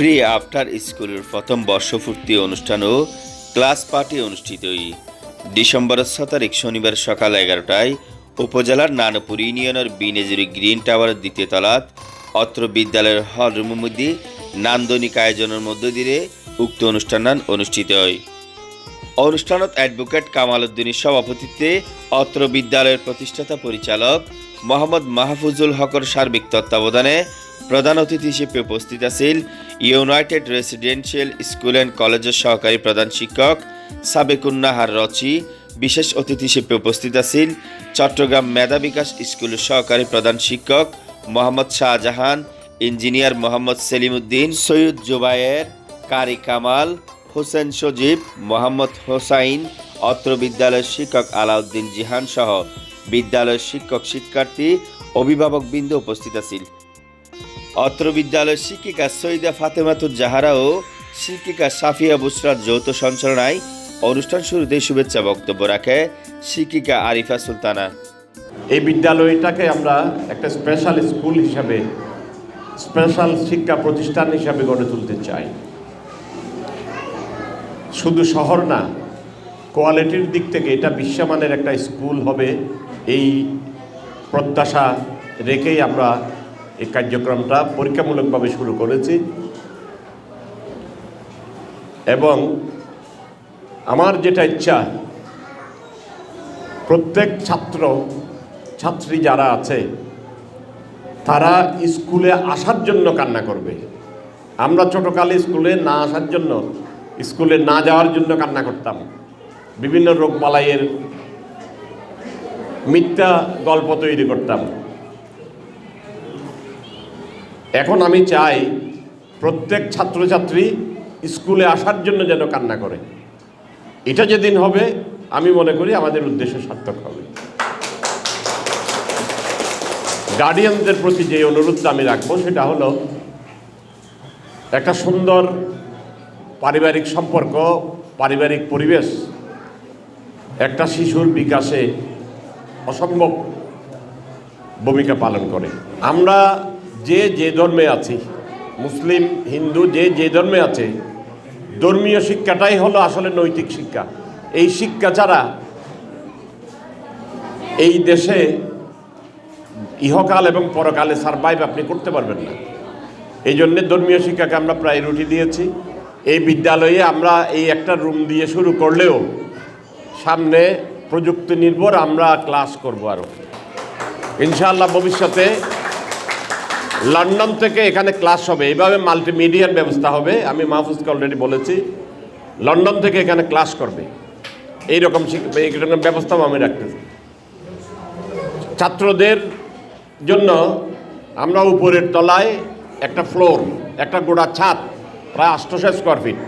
Free after স্কুলের প্রথম বর্ষপূর্তি অনুষ্ঠান ও ক্লাস পার্টি অনুষ্ঠিতই। ডিসেম্বর ছ তারিখ শনিবার সকাল এগারোটায় উপজেলার নানপুর ইউনিয়নের বিনেজুরি গ্রিন টাওয়ারের দ্বিতীয় তলাত অত্র বিদ্যালয়ের হল রুমের মধ্যে নান্দনিক আয়োজনের মধ্য দিয়ে উক্ত অনুষ্ঠান অনুষ্ঠিত হয়। অনুষ্ঠানত অ্যাডভোকেট কামাল উদ্দিনের সভাপতিত্বে অত্র বিদ্যালয়ের প্রতিষ্ঠাতা পরিচালক মোহাম্মদ মাহফুজুল হকর সার্বিক তত্ত্বাবধানে প্রধান অতিথি হিসেবে উপস্থিত আছেন ইউনাইটেড রেসিডেন্সিয়াল স্কুল অ্যান্ড কলেজের সহকারী প্রধান শিক্ষক সাবেকুন্নাহার রচি, বিশেষ অতিথি হিসেবে উপস্থিত আছেন চট্টগ্রাম মেধা বিকাশ স্কুলের সহকারী প্রধান শিক্ষক মোহাম্মদ শাহজাহান, ইঞ্জিনিয়ার মোহাম্মদ সেলিম উদ্দিন সৈয়দ জুবায়ের, কারি কামাল, হোসেন সজীব, মোহাম্মদ হোসাইন, অত্র বিদ্যালয়ের শিক্ষক আলাউদ্দিন জিহান সহ বিদ্যালয়ের শিক্ষক শিক্ষার্থী অভিভাবক বৃন্দ উপস্থিত আছেন। অত্র বিদ্যালয়ের শিক্ষিকা সৈয়দা ফাতেমাতুর জাহারা ও শিক্ষিকা সাফিয়া বুসরার যৌথ সঞ্চালনায় অনুষ্ঠান শুরুতে শুভেচ্ছা বক্তব্য রাখে শিক্ষিকা আরিফা সুলতানা। এই বিদ্যালয়টাকে আমরা একটা স্পেশাল স্কুল হিসাবে স্পেশাল শিক্ষা প্রতিষ্ঠান হিসাবে গড়ে তুলতে চাই। শুধু শহর না কোয়ালিটির দিক থেকে এটা বিশ্বমানের একটা স্কুল হবে, এই প্রত্যাশা রেখেই আমরা এই কার্যক্রমটা পরীক্ষামূলকভাবে শুরু করেছি। এবং আমার যেটা ইচ্ছা, প্রত্যেক ছাত্র, ছাত্রী যারা আছে, তারা স্কুলে আসার জন্য কান্না করবে। আমরা ছোটকালে স্কুলে না আসার জন্য, স্কুলে না যাওয়ার জন্য কান্না করতাম। বিভিন্ন রোগ বালাইয়ের মিথ্যা গল্প তৈরি করতাম। এখন আমি চাই প্রত্যেক ছাত্রছাত্রী স্কুলে আসার জন্য যেন কান্না করে। এটা যেদিন হবে, আমি মনে করি আমাদের উদ্দেশ্য সার্থক হবে। গার্ডিয়ানদের প্রতি যে অনুরোধটা আমি রাখব, সেটা হলো একটা সুন্দর পারিবারিক সম্পর্ক, পারিবারিক পরিবেশ, একটা শিশুর বিকাশে অসম্ভব ভূমিকা পালন করে। আমরা যে যে ধর্মে আছি, মুসলিম, হিন্দু, যে যে ধর্মে আছে, ধর্মীয় শিক্ষাটাই হলো আসলে নৈতিক শিক্ষা। এই শিক্ষা ছাড়া এই দেশে ইহকাল এবং পরকালে সারভাইভ আপনি করতে পারবেন না। এই জন্যে ধর্মীয় শিক্ষাকে আমরা প্রায়োরিটি দিয়েছি। এই বিদ্যালয়ে আমরা এই একটা রুম দিয়ে শুরু করলেও সামনে প্রযুক্তি নির্ভর আমরা ক্লাস করব আরও ইনশাআল্লাহ ভবিষ্যতে লন্ডন থেকে এখানে ক্লাস হবে। এইভাবে মাল্টিমিডিয়ার ব্যবস্থা হবে। আমি মাহফুজকে অলরেডি বলেছি, লন্ডন থেকে এখানে ক্লাস করবে। এইরকম এইরকম ব্যবস্থাও আমি রাখতেছি। ছাত্রদের জন্য আমরা উপরের তলায় একটা ফ্লোর একটা গোড়া ছাদ, প্রায় আটশোশো স্কোয়ার ফিট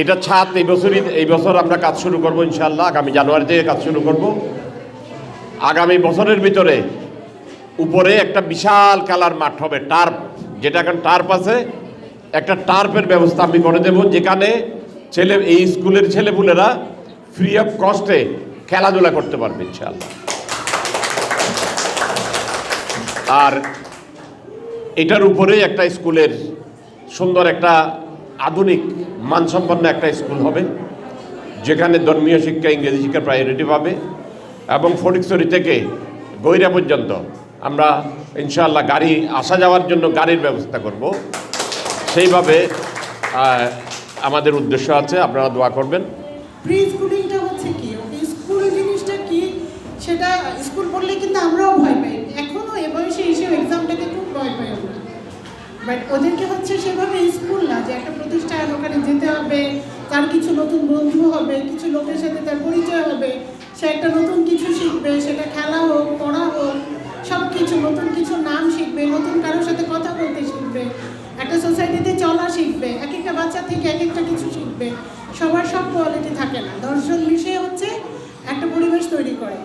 এটা ছাদ এই বছরই, এই বছর আমরা কাজ শুরু করব ইনশাল্লাহ আগামী জানুয়ারি থেকে কাজ শুরু করব। আগামী বছরের ভিতরে উপরে একটা বিশাল কালার মাঠ হবে, টার্প। যেটা এখন টার্প আছে, একটা টার্পের ব্যবস্থা আমি করে দেব, যেখানে ছেলে, এই স্কুলের ছেলেপুলেরা ফ্রি অফ কস্টে খেলাধুলা করতে পারবে ইনশাল্লাহ আর এটার উপরে একটা স্কুলের সুন্দর একটা আধুনিক, মানসম্পন্ন একটা স্কুল হবে, যেখানে ধর্মীয় শিক্ষা, ইংরেজি শিক্ষা প্রায়োরিটি পাবে এবং ফটিকছড়ি থেকে গৈরা পর্যন্ত আমরা ইনশাআল্লাহ গাড়ি, আসা যাওয়ার জন্য গাড়ির ব্যবস্থা করব। সেইভাবে আমাদের উদ্দেশ্য আছে, আপনারা দোয়া করবেন। হচ্ছে কি? জিনিসটা সেটা স্কুল পড়লে কিন্তু আমরাও ভয় পাই। এখনও খুব ভয় বাট হচ্ছে সেভাবে স্কুল না, যে একটা ওখানে যেতে হবে, তার কিছু নতুন বন্ধু হবে, কিছু লোকের সাথে তার পরিচয় হবে, সে একটা নতুন কিছু শিখবে, সেটা খেলা হোক, পড়া হোক নতুন কিছু নাম শিখবে, নতুন কারোর সাথে কথা বলতে শিখবে, একটা সোসাইটিতে চলা শিখবে, এক একটা বাচ্চা থেকে এক একটা কিছু শিখবে। সবার সব কোয়ালিটি থাকে না। দর্শন মিশে হচ্ছে একটা পরিবেশ তৈরি করে।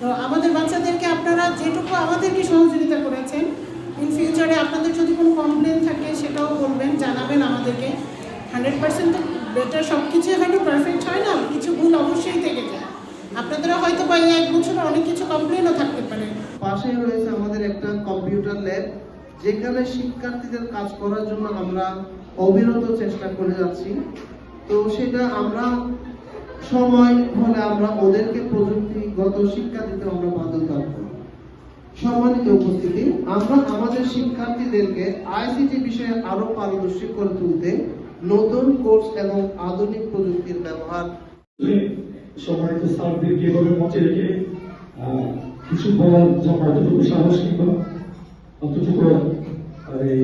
তো আমাদের বাচ্চাদেরকে আপনারা যেটুকু আমাদেরকে সহযোগিতা করেছেন ইন ফিউচারে আপনাদের যদি কোনো কমপ্লেন থাকে সেটাও বলবেন, জানাবেন আমাদেরকে। হান্ড্রেড পার্সেন্ট তো বেটার সব কিছু হয়তো পারফেক্ট হয় না, কিছু ভুল অবশ্যই থেকে যায়। আপনাদেরও হয়তো বা এক বছরে অনেক কিছু কমপ্লেনও থাকতে পারে। পাশেই রয়েছে আমাদের একটা কম্পিউটার ল্যাব যেখানে শিক্ষার্থীদের কাজ করার জন্য আমরা অবিরত চেষ্টা করে যাচ্ছি। তো সেটা আমরা সময় হলে আমরা ওদেরকে প্রযুক্তিগত শিক্ষা দিতে আমরা বাধ্য থাকব সম্মানিত উপস্থিতি, আমরা আমাদের শিক্ষার্থীদেরকে আইসিটি বিষয়ে আরও পারদর্শী করে তুলতে নতুন কোর্স এবং আধুনিক প্রযুক্তির ব্যবহার সম্মানিত স্যারদেরকে এভাবে মঞ্চে রেখে কিছু বলার জন্য অতটুকু সাহস কিংবা অতটুকু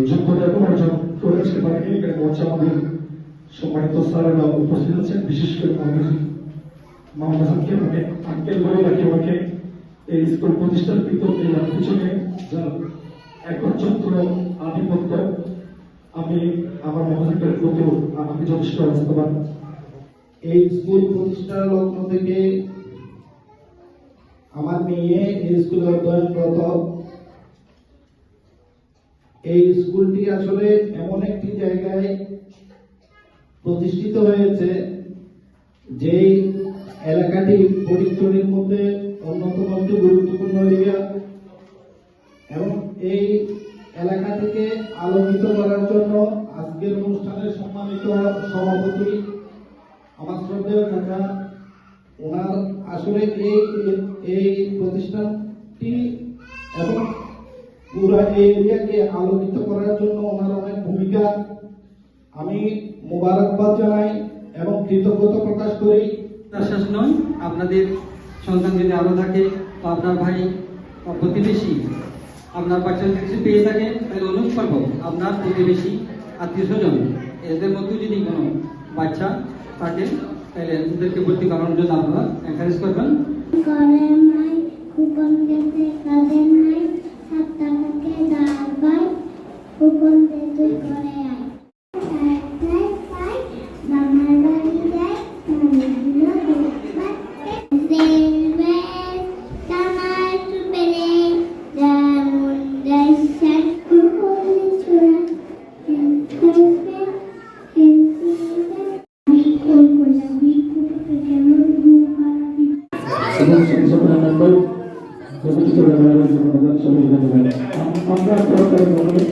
যোগ্যতা এখন অর্জন করে আসতে পারেনি। এখানে মঞ্চে আমাদের সম্মানিত স্যারেরা উপস্থিত আছেন, বিশেষ করে মোহাম্মদ হাসানকে আমাকে আঙ্কেল বলে রাখি আমাকে এই স্কুল প্রতিষ্ঠার এই পিছনে যা একচ্ছত্র আধিপত্য। আমি আমার মহাজনকের প্রতি আমি যথেষ্ট অবস্থাবান এই স্কুল প্রতিষ্ঠার লগ্ন থেকে আমার মেয়ে এই স্কুলে অধ্যয়নরত এই স্কুলটি আসলে এমন একটি জায়গায় প্রতিষ্ঠিত হয়েছে যেই এলাকাটি ফরিদপুরের মধ্যে অন্যতম একটি গুরুত্বপূর্ণ এরিয়া। এবং এই এলাকাটিকে আলোকিত করার জন্য আজকের অনুষ্ঠানের সম্মানিত সভাপতি আমার শ্রদ্ধেয় কাকা, ওনার আসলে এই এই প্রতিষ্ঠানটি এবং পুরো এই এরিয়াকে আলোকিত করার জন্য ওনার অনেক ভূমিকা। আমি মোবারকবাদ জানাই এবং কৃতজ্ঞতা প্রকাশ করি। আশ্বাস নয়, আপনাদের সন্তান যদি আরও থাকে বা আপনার ভাই বা প্রতিবেশী আপনার বাচ্চা কিছু পেয়ে থাকে, তাহলে করব, আপনার প্রতিবেশী, আত্মীয় স্বজন, এদের মধ্যে যদি কোনো বাচ্চা থাকে তাহলে এদেরকে ভর্তি করানোর জন্য আপনারা এনকারেজ করবেন। করেন নাই কুপন গেছে কাজে নাই সংসদের মেম্বার প্রতিষ্ঠিত ব্যবহারের জন্য সবাই ধন্যবাদ আমরা সরকারের মধ্যে